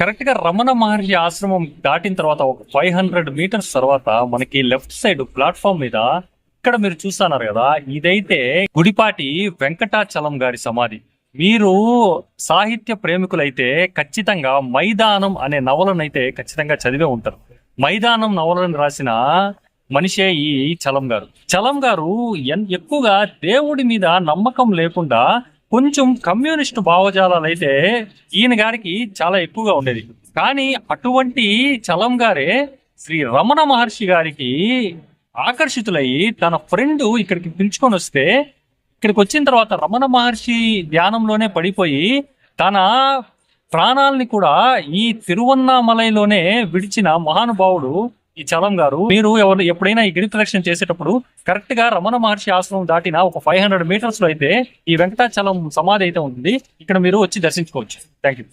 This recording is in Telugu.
కరెక్ట్గా రమణ మహర్షి ఆశ్రమం దాటిన తర్వాత ఒక ఫైవ్ హండ్రెడ్ మీటర్స్ తర్వాత మనకి లెఫ్ట్ సైడ్ ప్లాట్ఫామ్ మీద ఇక్కడ మీరు చూస్తున్నారు కదా ఇదైతే గుడిపాటి వెంకటాచలం గారి సమాధి. మీరు సాహిత్య ప్రేమికులైతే ఖచ్చితంగా మైదానం అనే నవలనైతే ఖచ్చితంగా చదివే ఉంటారు. మైదానం నవలను రాసిన మనిషే ఈ చలం గారు. చలం గారు ఎన్- ఎక్కువగా దేవుడి మీద నమ్మకం లేకుండా కొంచెం కమ్యూనిస్ట్ భావజాలాలు అయితే ఈయన గారికి చాలా ఎక్కువగా ఉండేది. కానీ అటువంటి చలం గారే శ్రీ రమణ మహర్షి గారికి ఆకర్షితులయ్యి తన ఫ్రెండ్ ఇక్కడికి పిలుచుకొని వస్తే ఇక్కడికి వచ్చిన తర్వాత రమణ మహర్షి ధ్యానంలోనే పడిపోయి తన ప్రాణాలని కూడా ఈ తిరువన్నామలైలోనే విడిచిన మహానుభావుడు ఈ చలం గారు మీరు ఎవరు ఎప్పుడైనా ఈ గిరి ప్రదక్షిణ చేసేటప్పుడు కరెక్ట్గా రమణ మహర్షి ఆశ్రమం దాటిన ఒక ఫైవ్ హండ్రెడ్ మీటర్స్లో అయితే ఈ వెంకటాచలం సమాధి అయితే ఉంటుంది. ఇక్కడ మీరు వచ్చి దర్శించుకోవచ్చు. Thank you